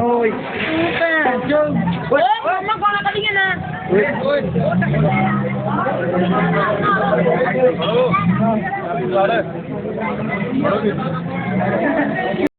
Oy. Oy, mama ko na kalinga na. Oy. Oh.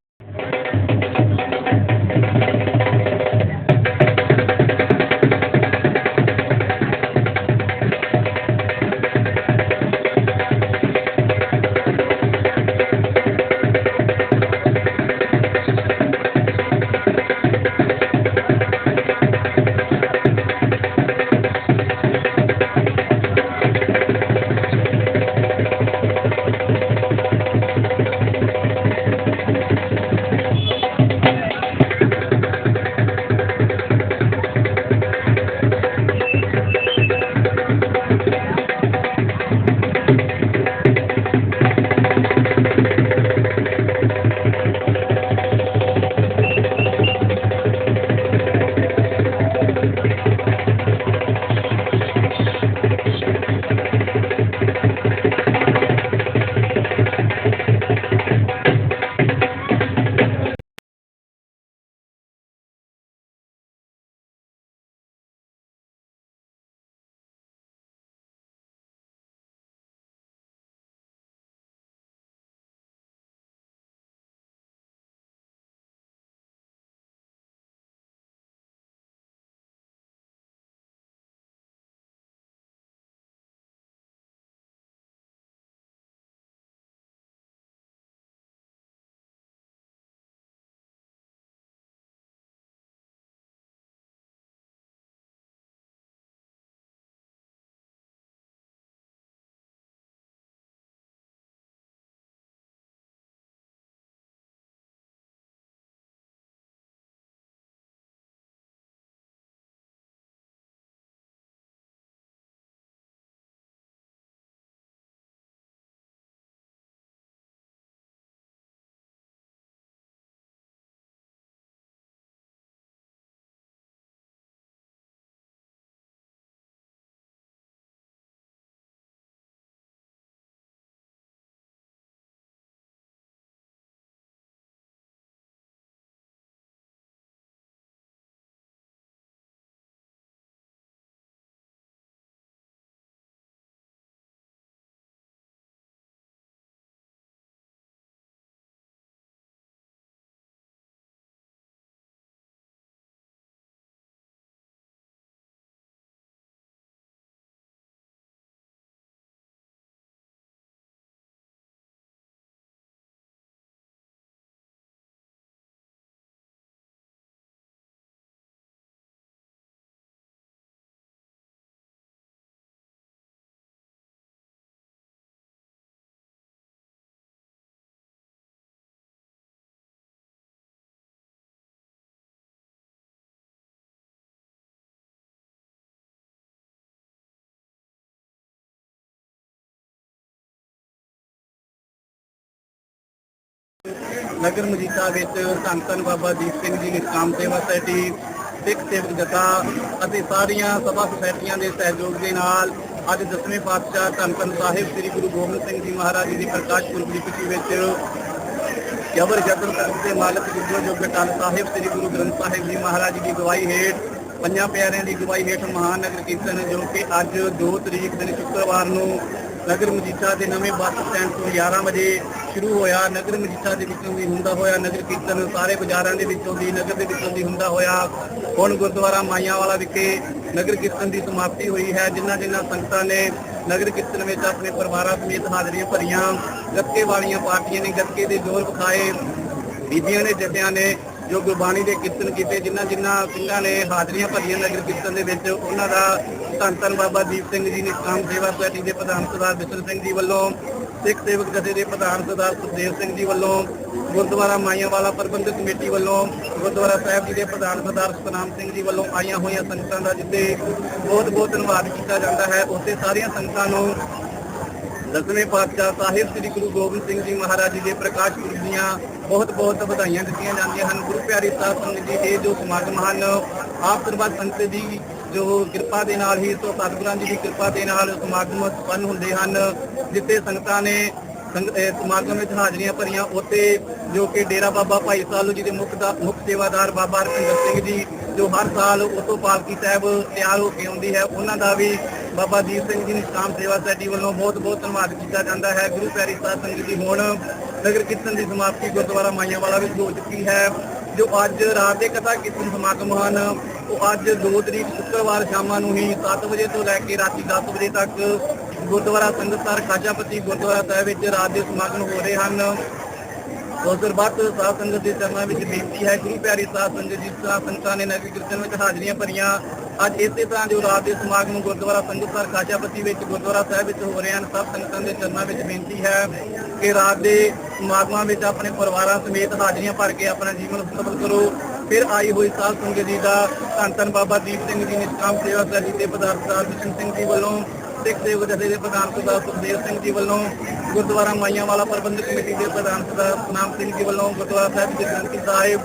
ਨਗਰ ਮਜੀਠਾ ਵਿੱਚ ਧੰਨ ਧੰਨ ਬਾਬਾ ਦੀਪ ਸਿੰਘ ਜੀ ਦੀ ਕਾਮ ਸੇਵਾ ਸੋਸਾਇਟੀ ਸਿੱਖ ਸੇਵਕ ਜਥਾ ਅਤੇ ਸਾਰੀਆਂ ਸਭਾ ਸੁਸਾਇਟੀਆਂ ਦੇ ਸਹਿਯੋਗ ਦੇ ਨਾਲ ਅੱਜ ਦਸਵੇਂ ਪਾਤਸ਼ਾਹ ਧੰਨ ਧੰਨ ਸਾਹਿਬ ਸ੍ਰੀ ਗੁਰੂ ਗੋਬਿੰਦ ਸਿੰਘ ਜੀ ਮਹਾਰਾਜ ਜੀ ਦੀ ਪ੍ਰਕਾਸ਼ ਪੁਰਬ ਦੀ ਖੁਸ਼ੀ ਵਿੱਚ ਜਬਰ ਜਬਰ ਕਰਮ ਦੇ ਮਾਲਕ ਜਿੱਦੋ ਜੋ ਟਲ ਸਾਹਿਬ ਸ੍ਰੀ ਗੁਰੂ ਗ੍ਰੰਥ ਸਾਹਿਬ ਜੀ ਮਹਾਰਾਜ ਜੀ ਦੀ ਗਵਾਹੀ ਹੇਠ ਪੰਜਾਂ ਪਿਆਰਿਆਂ ਦੀ ਗਵਾਹੀ ਹੇਠ ਮਹਾਨ ਨਗਰ ਕੀਰਤਨ ਜੋ ਕਿ ਅੱਜ 2 ਤਰੀਕ ਦਿਨ ਸ਼ੁੱਕਰਵਾਰ ਨੂੰ ਨਗਰ ਮਜੀਠਾ ਦੇ ਨਵੇਂ ਬੱਸ ਸਟੈਂਡ ਤੋਂ 11 ਵਜੇ ਸ਼ੁਰੂ ਹੋਇਆ, ਨਗਰ ਮਜੀਠਾ ਦੇ ਵਿੱਚੋਂ ਵੀ ਹੁੰਦਾ ਹੋਇਆ, ਨਗਰ ਕੀਰਤਨ ਸਾਰੇ ਬਾਜ਼ਾਰਾਂ ਦੇ ਵਿੱਚੋਂ ਵੀ, ਨਗਰ ਦੇ ਵਿੱਚੋਂ ਵੀ ਹੁੰਦਾ ਹੋਇਆ। ਹੁਣ ਗੁਰਦੁਆਰਾ ਮਾਈਆਂ ਵਾਲਾ ਵਿਖੇ ਨਗਰ ਕੀਰਤਨ ਦੀ ਸਮਾਪਤੀ ਹੋਈ ਹੈ। ਜਿਨ੍ਹਾਂ ਜਿਨ੍ਹਾਂ ਸੰਗਤਾਂ ਨੇ ਨਗਰ ਕੀਰਤਨ ਵਿੱਚ ਆਪਣੇ ਪਰਿਵਾਰਾਂ ਸਮੇਤ ਹਾਜ਼ਰੀਆਂ ਭਰੀਆਂ, ਗੱਤਕੇ ਵਾਲੀਆਂ ਪਾਰਟੀਆਂ ਨੇ ਗੱਤਕੇ ਦੇ ਜ਼ੋਰ ਵਿਖਾਏ, ਬੀਬੀਆਂ ਨੇ ਜੱਟਿਆਂ ਨੇ ਜੋ ਗੁਰਬਾਣੀ ਦੇ ਕੀਰਤਨ ਕੀਤੇ, ਜਿਨ੍ਹਾਂ ਜਿਨ੍ਹਾਂ ਸਿੰਘਾਂ ਨੇ ਹਾਜ਼ਰੀਆਂ ਭਰੀਆਂ ਨਗਰ ਕੀਰਤਨ ਦੇ ਵਿੱਚ, ਉਹਨਾਂ ਦਾ ਧੰਨ ਧੰਨ ਬਾਬਾ ਦੀਪ ਸਿੰਘ ਜੀ ਨੇ ਨਿਸ਼ਕਾਮ ਸੇਵਾ ਸੁਸਾਇਟੀ ਦੇ ਪ੍ਰਧਾਨ ਸਰਦਾਰ ਬਿਸ਼ਨ ਸਿੰਘ ਜੀ ਵੱਲੋਂ ਸਿੱਖ ਸੇਵਕ ਜਥੇ ਦੇ ਪ੍ਰਧਾਨ ਸਰਦਾਰ ਸੁਖਦੇਵ ਸਿੰਘ ਜੀ ਵੱਲੋਂ ਗੁਰਦੁਆਰਾ ਮਾਈਆਂ ਵਾਲਾ ਪ੍ਰਬੰਧਕ ਕਮੇਟੀ ਵੱਲੋਂ ਗੁਰਦੁਆਰਾ ਸਾਹਿਬ ਜੀ ਦੇ ਪ੍ਰਧਾਨ ਸਰਦਾਰ ਸਤਨਾਮ ਸਿੰਘ ਜੀ ਵੱਲੋਂ ਆਈਆਂ ਹੋਈਆਂ ਸੰਗਤਾਂ ਦਾ ਜਿੱਤੇ ਬਹੁਤ ਬਹੁਤ ਧੰਨਵਾਦ ਕੀਤਾ ਜਾਂਦਾ ਹੈ। ਉੱਥੇ ਸਾਰੀਆਂ ਸੰਗਤਾਂ ਨੂੰ ਦਸਵੇਂ ਪਾਤਸ਼ਾਹ ਸਾਹਿਬ ਸ੍ਰੀ ਗੁਰੂ ਗੋਬਿੰਦ ਸਿੰਘ ਜੀ ਮਹਾਰਾਜ ਜੀ ਦੇ ਪ੍ਰਕਾਸ਼ ਪੁਰਬ ਦੀਆਂ ਬਹੁਤ ਬਹੁਤ ਵਧਾਈਆਂ ਦਿੱਤੀਆਂ ਜਾਂਦੀਆਂ ਹਨ। ਗੁਰੂ ਪਿਆਰੀ ਸਾਹਿਬ ਸੰਗਤ ਜੀ ਇਹ ਜੋ ਸਮਾਗਮ ਹਨ, ਆਪ ਸਰਬੱਤ ਸੰਗਤ ਜੀ ਜੋ ਕਿਰਪਾ ਦੇ ਨਾਲ ਹੀ ਸੋ ਸਤਿਗੁਰਾਂ ਜੀ ਦੀ ਕਿਰਪਾ ਦੇ ਨਾਲ ਸਮਾਗਮ ਸੰਪੰਨ ਹੁੰਦੇ ਹਨ, ਜਿੱਥੇ ਸੰਗਤਾਂ ਨੇ ਸੰਗ- ਸਮਾਗਮ ਵਿੱਚ ਹਾਜ਼ਰੀਆਂ ਭਰੀਆਂ, ਉੱਥੇ ਜੋ ਕਿ ਡੇਰਾ ਬਾਬਾ ਭਾਈ ਸਾਲੂ ਜੀ ਦੇ ਮੁੱਖ ਦਾ, ਮੁੱਖ ਸੇਵਾਦਾਰ ਬਾਬਾ ਰਪਿੰਦਰ ਸਿੰਘ ਜੀ, ਜੋ ਹਰ ਸਾਲ ਉਤੋਂ ਪਾਲਕੀ ਸਾਹਿਬ ਤਿਆਰ ਹੋ ਕੇ ਆਉਂਦੀ ਹੈ, ਉਹਨਾਂ ਦਾ ਵੀ ਬਾਬਾ ਦੀਪ ਸਿੰਘ ਜੀ ਦੀ ਸ਼ਾਮ ਸੇਵਾ ਸੋਸਾਇਟੀ ਵੱਲੋਂ ਬਹੁਤ ਬਹੁਤ ਧੰਨਵਾਦ ਕੀਤਾ ਜਾਂਦਾ ਹੈ। ਗੁਰੂ ਪਿਆਰੀ ਸਾਧ ਸੰਗਤ ਜੀ ਹੁਣ ਨਗਰ ਕੀਰਤਨ ਦੀ ਸਮਾਪਤੀ ਗੁਰਦੁਆਰਾ ਮਾਈਆਂ ਵਾਲਾ ਵਿੱਚ ਹੋ ਚੁੱਕੀ ਹੈ, ਜੋ ਅੱਜ ਰਾਤ ਦੇ ਕਥਾ ਕੀਰਤਨ ਸਮਾਗਮ ਹਨ। ਉਹ ਅੱਜ 2 ਤਰੀਕ ਸ਼ੁੱਕਰਵਾਰ ਸ਼ਾਮਾਂ ਨੂੰ ਹੀ 7 ਵਜੇ ਤੋਂ ਲੈ ਕੇ ਰਾਤੀ 10 ਵਜੇ ਤੱਕ ਗੁਰਦੁਆਰਾ ਸੰਗਤਸਰ ਖਾਜਾਪਤੀ ਗੁਰਦੁਆਰਾ ਸਾਹਿਬ ਵਿੱਚ ਰਾਤ ਦੇ ਸਮਾਗਮ ਹੋ ਰਹੇ ਹਨ। ਉਸ ਤੋਂ ਬਾਅਦ ਸਾਧ ਸੰਗਤ ਦੇ ਚਰਨਾਂ ਵਿੱਚ ਬੇਨਤੀ ਹੈ, ਗੁਰੂ ਪਿਆਰੀ ਸਾਧ ਸੰਗਤ ਜੀ ਸਾਧ ਸੰਗਤਾਂ ਨੇ ਨਗਰ ਕੀਰਤਨ ਵਿੱਚ ਹਾਜ਼ਰੀਆਂ ਭਰੀਆਂ, ਅੱਜ ਇਸੇ ਤਰ੍ਹਾਂ ਜੋ ਰਾਤ ਦੇ ਸਮਾਗਮ ਗੁਰਦੁਆਰਾ ਸੰਗਤਸਰ ਖਾਜਾਪਤੀ ਵਿੱਚ ਗੁਰਦੁਆਰਾ ਸਾਹਿਬ ਵਿੱਚ ਹੋ ਰਹੇ ਹਨ, ਸਭ ਸੰਗਤਾਂ ਦੇ ਚਰਨਾਂ ਵਿੱਚ ਬੇਨਤੀ ਹੈ ਕਿ ਰਾਤ ਦੇ ਸਮਾਗਮਾਂ ਵਿੱਚ ਆਪਣੇ ਪਰਿਵਾਰਾਂ ਸਮੇਤ ਹਾਜ਼ਰੀਆਂ ਭਰ ਕੇ ਆਪਣਾ ਜੀਵਨ ਸਫਲ ਕਰੋ। ਫਿਰ ਆਈ ਹੋਈ ਸਾਧ ਸੰਗਤ ਜੀ ਦਾ ਧੰਨ ਧੰਨ ਬਾਬਾ ਦੀਪ ਸਿੰਘ ਜੀ ਨਿਸ਼ਕਾਮ ਸੇਵਾ ਸੋਸਾਇਟੀ ਦੇ ਪ੍ਰਧਾਨ ਸਰਦਾਰ ਬਿਸ਼ਨ ਸਿੰਘ ਜੀ ਵੱਲੋਂ, ਸਿੱਖ ਸੇਵਕ ਜਥੇ ਦੇ ਪ੍ਰਧਾਨ ਸਰਦਾਰ ਸੁਖਦੇਵ ਸਿੰਘ ਜੀ ਵੱਲੋਂ, ਗੁਰਦੁਆਰਾ ਮਾਈਆਂ ਵਾਲਾ ਪ੍ਰਬੰਧਕ ਕਮੇਟੀ ਦੇ ਪ੍ਰਧਾਨ ਸਰਦਾਰ ਸਨਾਮ ਸਿੰਘ ਜੀ ਵੱਲੋਂ, ਗੁਰਦੁਆਰਾ ਸਾਹਿਬ ਦੇ ਗ੍ਰੰਥੀ ਸਾਹਿਬ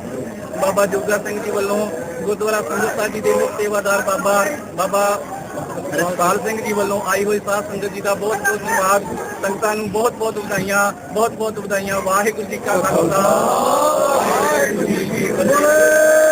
ਬਾਬਾ ਜੋਗਾ ਸਿੰਘ ਜੀ ਵੱਲੋਂ, ਗੁਰਦੁਆਰਾ ਸੰਗਤ ਸਾਹਿਬ ਜੀ ਦੇ ਸੇਵਾਦਾਰ ਬਾਬਾ ਬਾਬਾ ਰਸਪਾਲ ਸਿੰਘ ਜੀ ਵੱਲੋਂ ਆਈ ਹੋਈ ਸਾਧ ਸੰਗਤ ਜੀ ਦਾ ਬਹੁਤ ਬਹੁਤ ਧੰਨਵਾਦ। ਸੰਗਤਾਂ ਨੂੰ ਬਹੁਤ ਬਹੁਤ ਵਧਾਈਆਂ, ਬਹੁਤ ਬਹੁਤ ਵਧਾਈਆਂ। ਵਾਹਿਗੁਰੂ ਜੀ ਕਾ ਖਾਲਸਾ। Lord.